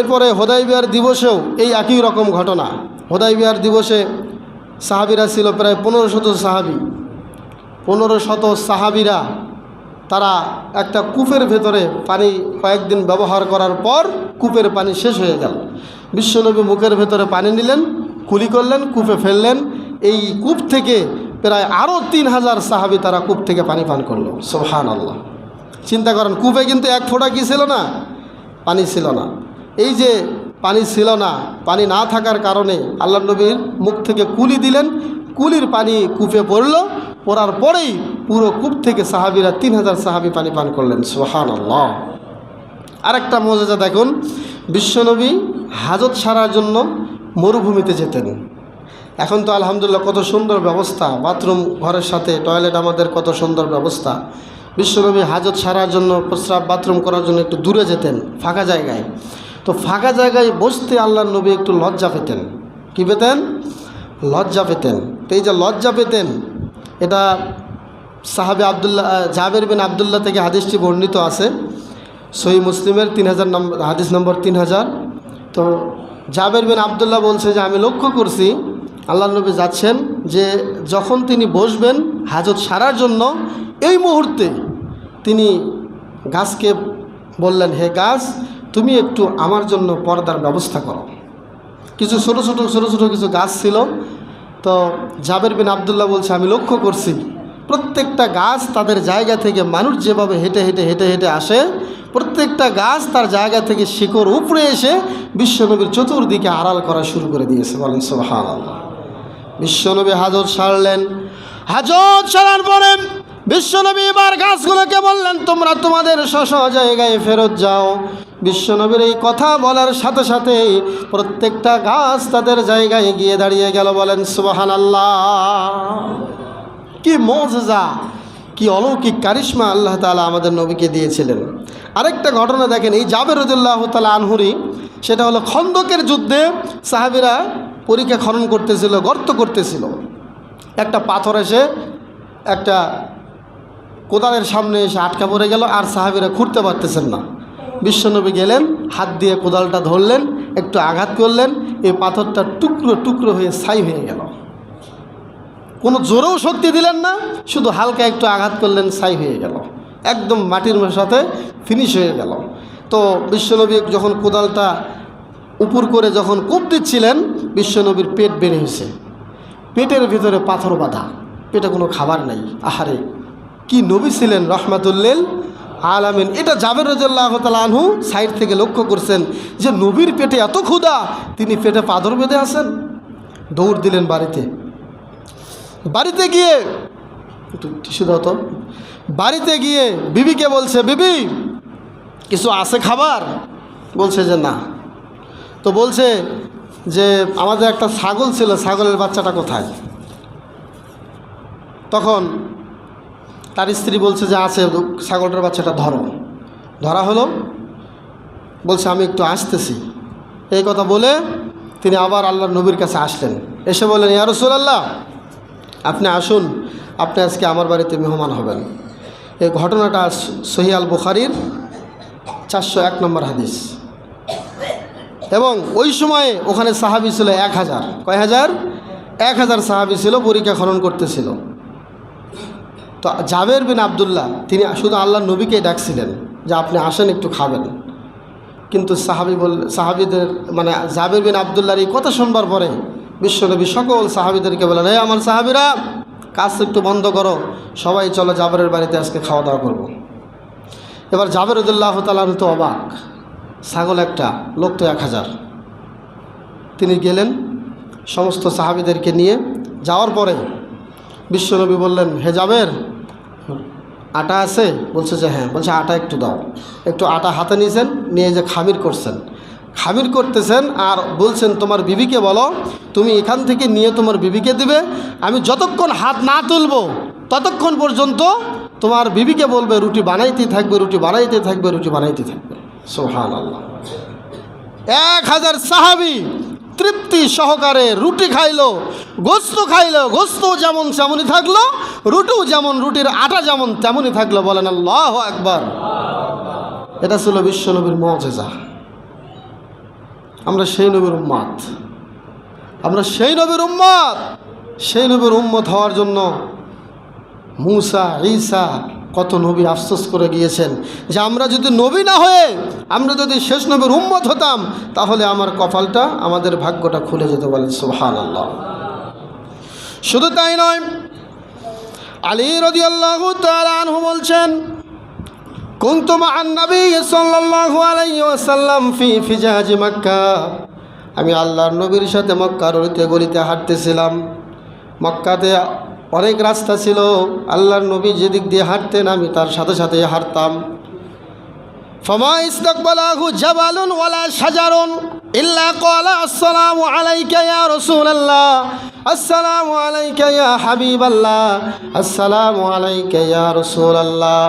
এরপরে হোদাই বিহার দিবসেও এই একই রকম ঘটনা। হোদাই বিহার দিবসে সাহাবিরা ছিল প্রায় পনেরো শত সাহাবি। পনেরো শত সাহাবিরা তারা একটা কূপের ভেতরে পানি কয়েকদিন ব্যবহার করার পর কূপের পানি শেষ হয়ে গেল। বিশ্বনবী মুখের ভেতরে পানি নিলেন, কুলি করলেন, কূপে ফেললেন। এই কূপ থেকে প্রায় আরও তিন হাজার সাহাবি তারা কূপ থেকে পানি পান করল। সোহান আল্লাহ চিন্তা করেন, কূপে কিন্তু এক ফোঁটা কি ছিল না? পানি ছিল না। এই যে পানি ছিল না, পানি না থাকার কারণে আল্লাহ নবীর মুখ থেকে কুলি দিলেন। কুলির পানি কূপে পড়ল। পড়ার পরেই পুরো কূপ থেকে সাহাবিরা তিন হাজার সাহাবি পানি পান করলেন। সোহান আল্লাহ আরেকটা মজাদা দেখুন বিশ্বনবী হাজত সারার জন্য মরুভূমিতে যেতেন। এখন তো আলহামদুলিল্লাহ কত সুন্দর ব্যবস্থা, বাথরুম ঘরের সাথে, টয়লেট আমাদের কত সুন্দর ব্যবস্থা। বিশ্বনবী হাজত সারার জন্য, প্রস্রাব বাথরুম করার জন্য একটু দূরে যেতেন, ফাঁকা জায়গায়। তো ফাঁকা জায়গায় বসতে আল্লাহর নবী একটু লজ্জা পেতেন। কী পেতেন? লজ্জা পেতেন। তো এই যে লজ্জা পেতেন, এটা সাহাবে আবদুল্লাহ জাবের বিন আবদুল্লাহ থেকে হাদিসটি বর্ণিত আছে। সহি মুসলিমের তিন হাজার নম্বর হাদিস নম্বর তিন হাজার। তো জাবের বিন আবদুল্লাহ বলছে যে, আমি লক্ষ্য করছি আল্লাহ নবী যাচ্ছেন যে যখন তিনি বসবেন হাজত সারার জন্য, এই মুহূর্তে তিনি গাছকে বললেন, হে গাছ, তুমি একটু আমার জন্য পর্দার ব্যবস্থা করো। কিছু ছোটো ছোটো ছোটো ছোটো কিছু গাছ ছিল। তো জাবের বিন আবদুল্লাহ বলছে, আমি লক্ষ্য করছি, প্রত্যেকটা গাছ তাদের জায়গা থেকে মানুষ যেভাবে হেঁটে হেঁটে হেঁটে হেঁটে আসে, প্রত্যেকটা গাছ তার জায়গা থেকে শিকড় উপরে এসে বিশ্বনবীর চতুর্দিকে আড়াল করা শুরু করে দিয়েছে। বলেন সোহান বিশ্বনবী হাজত সারলেন। হাজত সারার পরে বিশ্বনবী এবার গাছগুলোকে বললেন, তোমরা তোমাদের স্ব জায়গায় ফেরত যাও। বিশ্বনবীর এই কথা বলার সাথে সাথেই প্রত্যেকটা গাছ তাদের জায়গায় গিয়ে দাঁড়িয়ে গেল, বলেন সুবাহান আল্লাহ কি মজা কি অলৌকিক কারিশ্মা আল্লাহ তালা আমাদের নবীকে দিয়েছিলেন। আরেকটা ঘটনা দেখেন, এই জাবের রদুল্লাহ তালা আনহুরি সেটা হলো খন্দকের যুদ্ধে সাহাবিরা পরীক্ষা খনন করতেছিল, গর্ত করতেছিল। একটা পাথর এসে একটা কোদালের সামনে এসে আটকা পড়ে গেল, আর সাহাবিরা খুঁড়তে পারতেছেন না। বিশ্বনবী গেলেন, হাত দিয়ে কোদালটা ধরলেন, একটু আঘাত করলেন, এই পাথরটা টুকরো টুকরো হয়ে ছাই হয়ে গেল। কোনো জোরেও শক্তি দিলেন না, শুধু হালকা একটু আঘাত করলেন, ছাই হয়ে গেল। একদম মাটির সাথে ফিনিশ হয়ে গেল। তো বিশ্বনবী যখন কোদালটা উপর করে যখন কূপ দিচ্ছিলেন, বিশ্বনবীর পেট বেড়ে হয়েছে পেটের ভিতরে পাথর বাঁধা, পেটে কোনো খাবার নাই। আহারে কি নবী ছিলেন রহমাতুল্লিল আলামিন? এটা জাবের রাজ্লাহ আনহু সাইড থেকে লক্ষ্য করছেন যে নবীর পেটে এত ক্ষুধা, তিনি পেটে পাথর বেঁধে আসেন দৌড় দিলেন বাড়িতে। বাড়িতে গিয়ে বাড়িতে গিয়ে বিবিকে বলছে, বিবি, কিছু আছে খাবার? বলছে যে, না। তো বলছে যে, আমাদের একটা ছাগল ছিল, ছাগলের বাচ্চাটা কোথায়? তখন তার স্ত্রী বলছে যে, আছে, ছাগলটার বাচ্চাটা ধরো। ধরা হলো। বলছে, আমি একটু আসতেছি। এই কথা বলে তিনি আবার আল্লাহ নবীর কাছে আসলেন। এসে বললেন, ইয়া আল্লাহ আপনি আসুন। আপনি আজকে আমার বাড়িতে মেহমান হবেন। এই ঘটনাটা সহিয়াল বুখারির চারশো এক নম্বর হাদিস। এবং ওই সময়ে ওখানে সাহাবি ছিল এক হাজার। কয় হাজার? এক হাজার সাহাবি ছিল, পরীক্ষা খনন করতেছিল। তো জাবের বিন আবদুল্লাহ, তিনি শুধু আল্লাহ নবীকে ডাকছিলেন যে আপনি আসেন, একটু খাবেন। কিন্তু সাহাবি বল, সাহাবিদের মানে জাবের বিন আবদুল্লাহর এই কথা শুনবার পরে বিশ্বনবী সকল সাহাবিদেরকে বলেন এই আমার সাহাবিরা, কাজ একটু বন্ধ করো, সবাই চলো জাবেরের বাড়িতে আজকে খাওয়া দাওয়া করব। এবার জাবেরুদ্দুল্লাহ তালান তো অবাক, ছাগল একটা, লোক তো এক হাজার। তিনি গেলেন, সমস্ত সাহাবিদেরকে নিয়ে যাওয়ার পরে বিশ্বনবী বললেন হে জাবের আটা আছে? বলছে যে হ্যাঁ। বলছে, আটা একটু দাও। একটু আটা হাতে নিয়েছেন, নিয়ে যে খামির করছেন। খামির করতেছেন আর বলছেন, তোমার বিবিকে বলো, তুমি এখান থেকে নিয়ে তোমার বিবিকে দিবে। আমি যতক্ষণ হাত না তুলবো, ততক্ষণ পর্যন্ত তোমার বিবিকে বলবে, রুটি বানাইতে থাকবে, রুটি বানাইতে থাকবে, রুটি বানাইতে থাকবে। সোহান আল্লাহ এক হাজার সাহাবি তৃপ্তি সহকারে রুটি খাইলো, গোস্ত খাইলো, গোস্ত যেমন তেমনই থাকল রুটিও যেমন রুটির আটা যেমন তেমনই থাকল, বলেন আল্লাহ একবার এটা ছিল বিশ্বনবীর মজেজা। আমরা সেই নবীর উম্মাদ। আমরা সেই নবীর উম্মাদ। সেই নবীর উম্মত হওয়ার জন্য মুসা, ঈসা কত নবী আফসোস করে গিয়েছেন যে আমরা যদি নবী না হয়ে, আমরা যদি শেষ নবীর উম্মত হতাম, তাহলে আমার কপালটা, আমাদের ভাগ্যটা খুলে যেত বলেন সোহান আল্লাহ শুধু তাই নয়, আলী রদি আল্লাহ আনহু বলছেন আন্নাবি আমি আল্লাহর নবীর সাথে মক্কার গলিতে হাঁটতেছিলাম। মক্কাতে অনেক রাস্তা ছিল। আল্লাহর নবী যেদিক দিয়ে হাঁটতেন, আমি তার সাথে সাথে হাঁটতাম। ফমা ইস্তকবালাহু জাবালুন ওয়ালা শাজারুন ইল্লা ক্বালা, আসসালামু আলাইকা ইয়া রাসূলুল্লাহ আসসালামু আলাইকা ইয়া হাবিবাল্লাহ আসসালামু আলাইকা ইয়া রাসূলুল্লাহ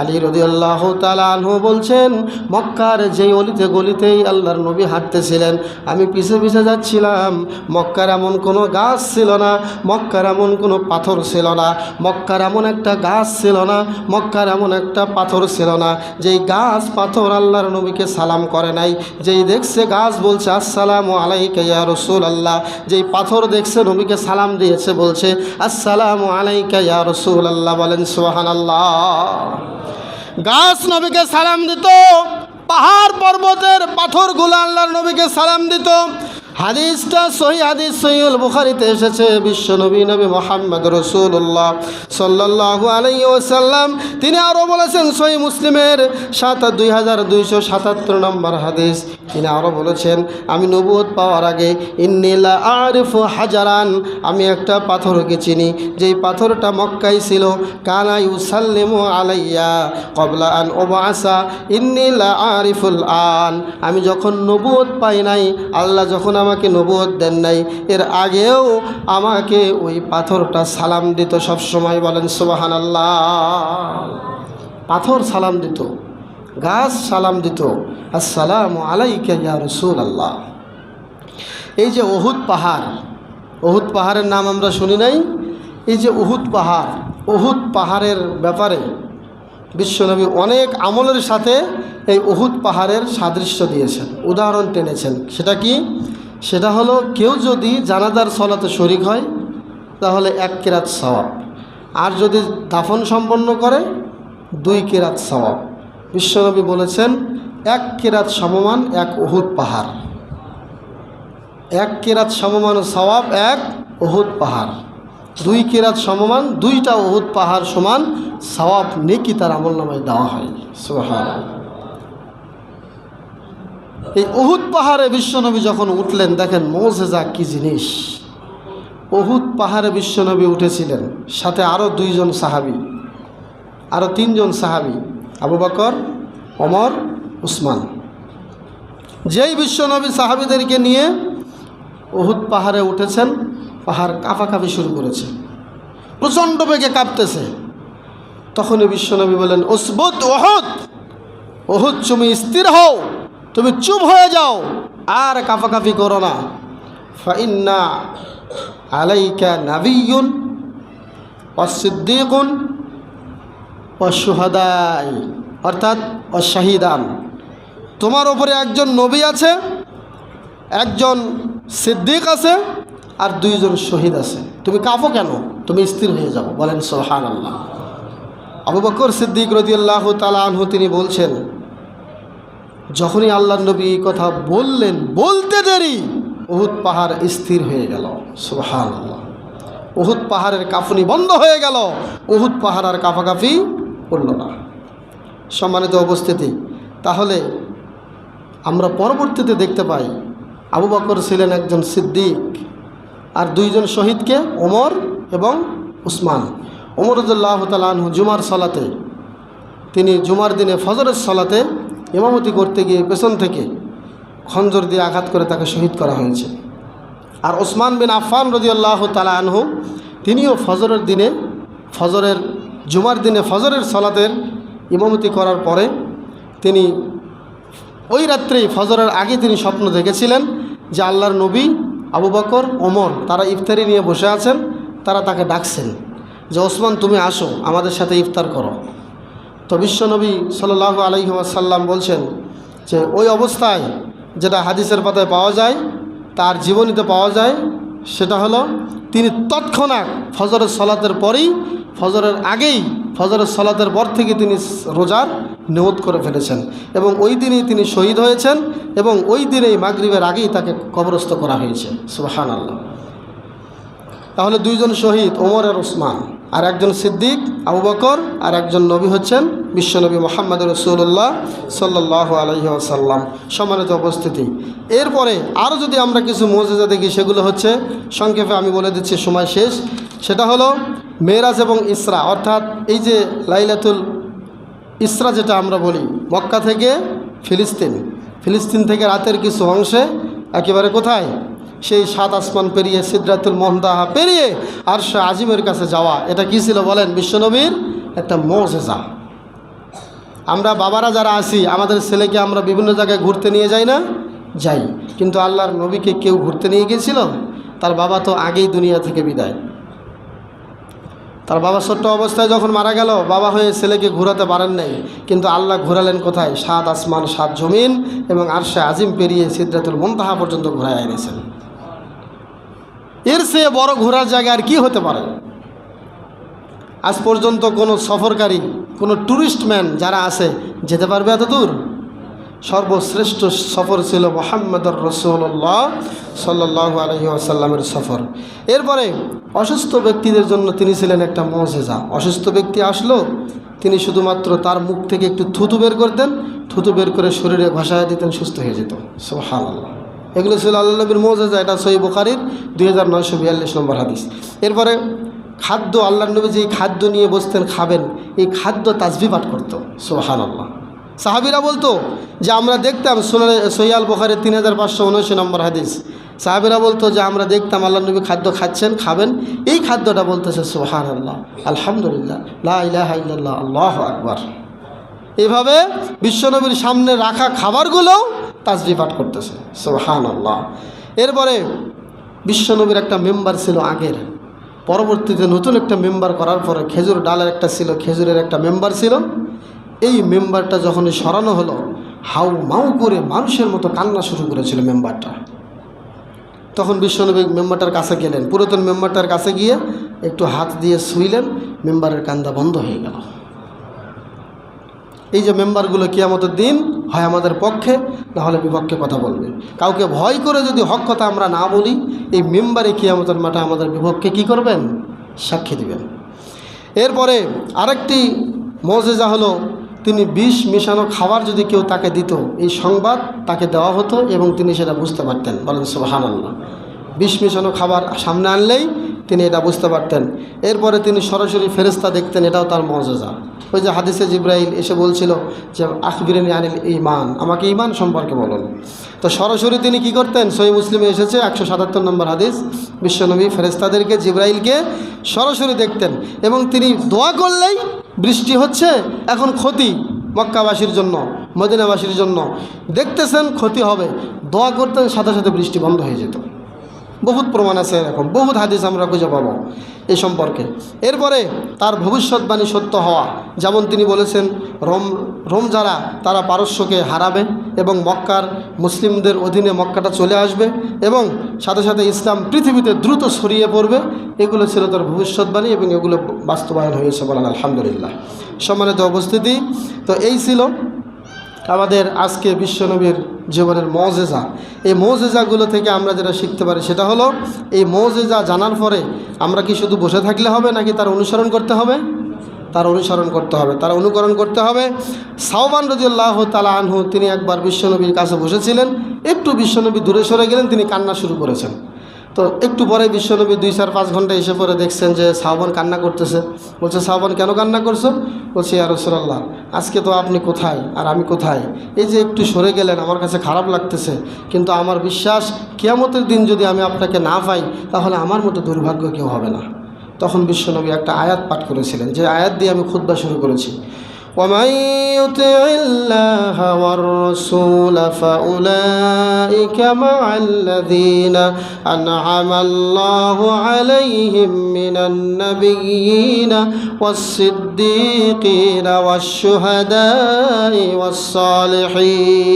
আলী রাদিয়াল্লাহু তাআলা আনহু বলছেন, মক্কার যেই অলিতে গলিতেই আল্লাহর নবী হাঁটতেছিলেন, আমি পিছে পিছে যাচ্ছিলাম, মক্কার এমন কোনো গাছ ছিল না, মক্কার এমন কোনো পাথর ছিল না, মক্কার এমন একটা গাছ ছিল না, মক্কার এমন একটা পাথর ছিল না, যেই গাছ পাথর আল্লাহর নবীকে সালাম করে নাই, যেই দেখছে গাছ বলছে, আসসালাম আলাইকা ইয়া রসুল আল্লাহ যেই পাথর দেখছে, নবীকে সালাম দিয়েছে, বলছে, আসসালাম আলাইকা ইয়া রসুল আল্লাহ বলেন সোহান আল্লাহ গাছ নবীকে সালাম দিত, পাহাড় পর্বতের পাথরগুলো আল্লাহর নবীকে সালাম দিত। হাদিসটা সহি হাদিস সহিউল বুখারিতে এসেছে, বিশ্ব নবী নবী মোহাম্মদ রসুল্লাহ সাল্লাহু আলাই ওসাল্লাম তিনি আরও বলেছেন, সহি মুসলিমের সাত দুই হাজার দুইশো সাতাত্তর নম্বর হাদিস। তিনি আরও বলেছেন, আমি নবুয়ত পাওয়ার আগে ইন্নিলা আরিফ হাজারান আমি একটা পাথরকে চিনি, যেই পাথরটা মক্কাই ছিল। কানা ইউসাল্লিমু আলাইয়া কবলা আন ওবাসা ইন্নিলা আরিফুল আন আমি যখন নবুয়ত পাই নাই, আল্লাহ যখন আমাকে নবুয়ত দেন নাই। এর আগেও আমাকে ওই পাথরটা সালাম দিত সব সময় বলেন সুবাহান পাথর সালাম দিত, গাছ সালাম দিত, আসসালামু আলাইকা ইয়া রসুল আল্লাহ এই যে ওহুদ পাহাড় ওহুদ পাহাড়ের নাম আমরা শুনি নাই। এই যে উহুদ পাহাড়, উহুদ পাহাড়ের ব্যাপারে বিশ্বনবী অনেক আমলের সাথে এই উহুদ পাহাড়ের সাদৃশ্য দিয়েছেন, উদাহরণ টেনেছেন। সেটা কি? সেটা হলো কেউ যদি জানাজার সলাতে শরিক হয়, তাহলে এক কেরাত সওয়াব। আর যদি দাফন সম্পন্ন করে, দুই কেরাত সওয়াব। বিশ্বনবী বলেছেন, এক কেরাত সমমান এক উহুদ পাহাড়। এক কেরাত সমমান সওয়াব এক উহুদ পাহাড়। দুই কেরাত সমমান দুইটা উহুদ পাহাড় সমান সওয়াব নেকি তার আমল নামায় দেওয়া হয়। সুবহান এই উহুদ পাহাড়ে বিশ্বনবী যখন উঠলেন, দেখেন মোজেজা কি জিনিস। উহুদ পাহাড়ে বিশ্বনবী উঠেছিলেন, সাথে আরও দুইজন সাহাবি আরও তিনজন সাহাবি, আবু বকর অমর উসমান। যেই বিশ্বনবী সাহাবিদেরকে নিয়ে উহুদ পাহাড়ে উঠেছেন, পাহাড় কাঁপাকাঁপি শুরু করেছে। প্রচণ্ড বেগে কাঁপতেছে। তখনই বিশ্বনবী বলেন ওসবুত ওহদ ওহুদ তুমি স্থির হও। তুমি চুপ হয়ে যাও। আর কাঁপাকাঁপি করো না। ফাইন্না আলাইকা নাবিয়ুন অসিদ্দিকুন অসুহাদাই অর্থাৎ অশাহিদান তোমার ওপরে একজন নবী আছে, একজন সিদ্দিক আছে, আর দুইজন শহীদ আছে। তুমি কাঁপো কেন? তুমি স্থির হয়ে যাও। বলেন সোহান আল্লাহ আবু বকর সিদ্দিক রদিয়াল্লাহ তালাহু তিনি বলছেন যখনই আল্লাহ নবী এই কথা বললেন, বলতে দেরি, উহুদ পাহাড় স্থির হয়ে গেল। সোহান উহুদ পাহাড়ের কাফুনি বন্ধ হয়ে গেল। উহুদ পাহাড় আর কাফাকাফি করল না। সম্মানিত উপস্থিতি, তাহলে আমরা পরবর্তীতে দেখতে পাই, আবু বকর ছিলেন একজন সিদ্দিক আর দুইজন শহীদকে ওমর এবং উসমান। ওমরদুল্লাহ তালাহু জুমার সলাতে, তিনি জুমার দিনে ফজরের সলাতে ইমামতি করতে গিয়ে পেছন থেকে খঞ্জর দিয়ে আঘাত করে তাকে শহীদ করা হয়েছে। আর ওসমান বিন আফান রদিয়াল্লাহ তালা আনহু, তিনিও ফজরের দিনে, ফজরের জুমার দিনে ফজরের সলাতের ইমামতি করার পরে তিনি ওই রাত্রেই ফজরের আগে তিনি স্বপ্ন দেখেছিলেন যে আল্লাহর নবী আবু বকর, ওমর তারা ইফতারি নিয়ে বসে আছেন, তারা তাকে ডাকছেন যে, ওসমান, তুমি আসো, আমাদের সাথে ইফতার করো। তো বিশ্বনবী সাল্লাহ আলহিহাসাল্লাম বলছেন যে ওই অবস্থায় যেটা হাদিসের পাতায় পাওয়া যায়, তার জীবনীতে পাওয়া যায়, সেটা হলো তিনি তৎক্ষণাৎ ফজরের সলাতের পরেই, ফজরের আগেই, ফজরের সলাতের পর থেকে তিনি রোজার নিয়ত করে ফেলেছেন এবং ওই দিনেই তিনি শহীদ হয়েছেন এবং ওই দিনেই মাগরিবের আগেই তাকে কবরস্থ করা হয়েছে। সুবাহান আল্লাহ তাহলে দুইজন শহীদ, ওমর আর ওসমান। আর একজন সিদ্দিক, আবু বকর, আর একজন নবী হচ্ছেন বিশ্বনবী মোহাম্মদ রসুল্লাহ সাল্লাহ আলহি আসাল্লাম সম্মানিত উপস্থিতি। এরপরে আরও যদি আমরা কিছু মজেজা দেখি, সেগুলো হচ্ছে, সংক্ষেপে আমি বলে দিচ্ছি, সময় শেষ। সেটা হলো মেয়েরাজ এবং ইসরা। অর্থাৎ এই যে লাইলাতুল ইসরা যেটা আমরা বলি, মক্কা থেকে ফিলিস্তিন। ফিলিস্তিন থেকে রাতের কিছু অংশে, একেবারে কোথায়? সেই সাত আসমান পেরিয়ে সিদ্ধাতুল মোহনদাহা পেরিয়ে আর সে আজিমের কাছে যাওয়া। এটা কী ছিল বলেন? বিশ্বনবীর একটা মজেজা। আমরা বাবারা যারা আছি, আমাদের ছেলেকে আমরা বিভিন্ন জায়গায় ঘুরতে নিয়ে যাই না? যাই। কিন্তু আল্লাহর নবীকে কেউ ঘুরতে নিয়ে গিয়েছিল? তার বাবা তো আগেই দুনিয়া থেকে বিদায়। তার বাবা ছোট্ট অবস্থায় যখন মারা গেল, বাবা হয়ে ছেলেকে ঘোরাতে পারেন নাই। কিন্তু আল্লাহ ঘোরালেন কোথায়? সাত আসমান, সাত জমিন এবং আরশে আজিম পেরিয়ে সিদ্ধাতুল মন্তাহা পর্যন্ত ঘোরায় এনেছেন। এর চেয়ে বড় ঘোরার জায়গা আর কি হতে পারে? আজ পর্যন্ত কোনো সফরকারী, কোনো ট্যুরিস্টম্যান যারা আছে, যেতে পারবে এত দূর? সর্বশ্রেষ্ঠ সফর ছিল মোহাম্মদর রসুল্লাহ সাল্লাহ আলহি আসাল্লামের সফর। এরপরে অসুস্থ ব্যক্তিদের জন্য তিনি ছিলেন একটা মজেজা। অসুস্থ ব্যক্তি আসলো, তিনি শুধুমাত্র তার মুখ থেকে একটু থুতু বের করতেন, থুতু বের করে শরীরে ঘষায় দিতেন, সুস্থ হয়ে যেত। সোহান আল্লাহ এগুলো ছিল আল্লাহ নবীর মজেজা, এটা সই বুখারির দুই হাজার নয়শো বিয়াল্লিশ নম্বর হাদিস। এরপরে খাদ্য, আল্লাহ নবী যে খাদ্য নিয়ে বসতেন, খাবেন, এই খাদ্য তাজবি পাঠ করতো সোহান আল্লাহ সাহাবিরা বলতো যে, আমরা দেখতাম সোনালে সৈয়াল বোখারের তিন হাজার পাঁচশো উনআশি নম্বর হাদিস। সাহাবিরা বলতো যে, আমরা দেখতাম আল্লাহ নবী খাদ্য খাচ্ছেন, খাবেন, এই খাদ্যটা বলতেছে সোহান আল্লাহ আলহামদুলিল্লাহ, লা ইলাহা ইল্লাল্লাহ, আল্লাহ আকবার। এভাবে বিশ্বনবীর সামনে রাখা খাবারগুলোও তাজবি পাঠ করতেছে। সোহান আল্লাহ এরপরে বিশ্বনবীর একটা মেম্বার ছিল আগের। পরবর্তীতে নতুন একটা মেম্বার করার পরে খেজুর ডালের একটা ছিল, খেজুরের একটা মেম্বার ছিল। এই মেম্বারটা যখনই সরানো হলো, হাউ মাউ করে মানুষের মতো কান্না শুরু করেছিল মেম্বারটা। তখন বিশ্বনবী মেম্বারটার কাছে গেলেন। পুরাতন মেম্বারটার কাছে গিয়ে একটু হাত দিয়ে শুইলেন, মেম্বারের কান্দা বন্ধ হয়ে গেল। এই যে মেম্বারগুলো কিয়ামতের দিন হয় আমাদের পক্ষে না হলে বিপক্ষে কথা বলবে। কাউকে ভয় করে যদি হক কথা আমরা না বলি, এই মেম্বারে কিয়ামতের মাঠে আমাদের বিপক্ষে কি করবেন? সাক্ষী দিবেন। এরপরে আরেকটি মজেজা হলো, তিনি বিষ মিশানো খাবার যদি কেউ তাকে দিত, এই সংবাদ তাকে দেওয়া হতো এবং তিনি সেটা বুঝতে পারতেন। বলেন সুবাহান বিষ মিশানো খাবার সামনে আনলেই তিনি এটা বুঝতে পারতেন। এরপরে তিনি সরাসরি ফেরেস্তা দেখতেন, এটাও তার মজেজা ওই যে হাদিসে জিব্রাইল এসে বলছিল যে, আখবিরিনী আনিল ইমান আমাকে ইমান সম্পর্কে বলুন। তো সরাসরি তিনি কি করতেন? সই মুসলিমে এসেছে, একশো সাতাত্তর নম্বর হাদিস। বিশ্বনবী ফেরেস্তাদেরকে জিব্রাইলকে সরাসরি দেখতেন এবং তিনি দোয়া করলেই বৃষ্টি হচ্ছে, এখন ক্ষতি মক্কাবাসীর জন্য, মদিনাবাসীর জন্য। দেখতেছেন ক্ষতি হবে, দোয়া করতেন, সাথে সাথে বৃষ্টি বন্ধ হয়ে যেত। বহুত প্রমাণ আছে এরকম বহুত হাদিস আমরা খুঁজে পাবো এই সম্পর্কে। এরপরে তার ভবিষ্যৎবাণী সত্য হওয়া, যেমন তিনি বলেছেন, রোম রোম যারা, তারা পারস্যকে হারাবে এবং মক্কার মুসলিমদের অধীনে মক্কাটা চলে আসবে এবং সাথে সাথে ইসলাম পৃথিবীতে দ্রুত ছড়িয়ে পড়বে, এগুলো ছিল তার ভবিষ্যৎবাণী এবং এগুলো বাস্তবায়ন হয়েছে বলেন, আলহামদুলিল্লাহ। সম্মানিত উপস্থিতি, তো এই ছিল আমাদের আজকে বিশ্বনবীর জীবনের মজেজা। এই মজেজাগুলো থেকে আমরা যেটা শিখতে পারি সেটা হলো, এই মজেজা জানার পরে আমরা কি শুধু বসে থাকলে হবে নাকি তার অনুসরণ করতে হবে? তার অনুসরণ করতে হবে, তার অনুকরণ করতে হবে। সাহবান রজিউল্লাহ তালা আনহু, তিনি একবার বিশ্বনবীর কাছে বসেছিলেন। একটু বিশ্বনবী দূরে সরে গেলেন, তিনি কান্না শুরু করেছেন। তো একটু পরে বিশ্বনবী দুই চার পাঁচ ঘণ্টা এসে পরে দেখছেন যে সাহবান কান্না করতেছে। বলছে সাহবান কেন কান্না করছ? বলছি আর রসুল্লাহ আজকে তো আপনি কোথায় আর আমি কোথায়? এই যে একটু সরে গেলেন, আমার কাছে খারাপ লাগতেছে। কিন্তু আমার বিশ্বাস, কেয়ামতের দিন যদি আমি আপনাকে না পাই, তাহলে আমার মতো দুর্ভাগ্য কেউ হবে না। তখন বিশ্বনবী একটা আয়াত পাঠ করেছিলেন, যে আয়াত দিয়ে আমি খুদ্া শুরু করেছি। ومن يطع الله والرسول فأولئك مع الذين أنعم الله عليهم من النبيين والصديقين والشهداء والصالحين.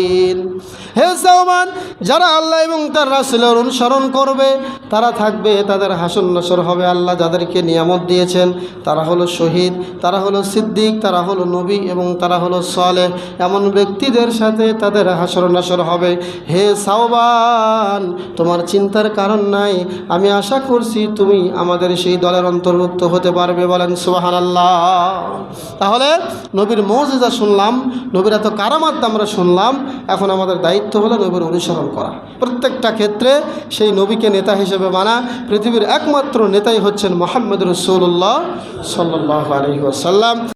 হে সাওমান যারা আল্লাহ এবং তার রাসুলের অনুসরণ করবে, তারা থাকবে, তাদের হাসন নসর হবে আল্লাহ যাদেরকে নিয়ামত দিয়েছেন। তারা হলো শহীদ, তারা হলো সিদ্দিক, তারা হলো নবী এবং তারা হলো সলে এমন ব্যক্তিদের সাথে তাদের হাসর নসর হবে। হে সাওবান তোমার চিন্তার কারণ নাই। আমি আশা করছি তুমি আমাদের সেই দলের অন্তর্ভুক্ত হতে পারবে বলেন সুবাহান আল্লাহ তাহলে নবীর মৌজেজা শুনলাম, নবীর এত কারামাত আমরা শুনলাম। এখন আমাদের দায়িত্ব হলো নবীর অনুসরণ করা। প্রত্যেকটা ক্ষেত্রে সেই নবীকে নেতা হিসেবে মানা পৃথিবীর একমাত্র নেতাই হচ্ছেন মোহাম্মদ রসুল্লাহ সাল্লাহ আলহি আসাল্লাম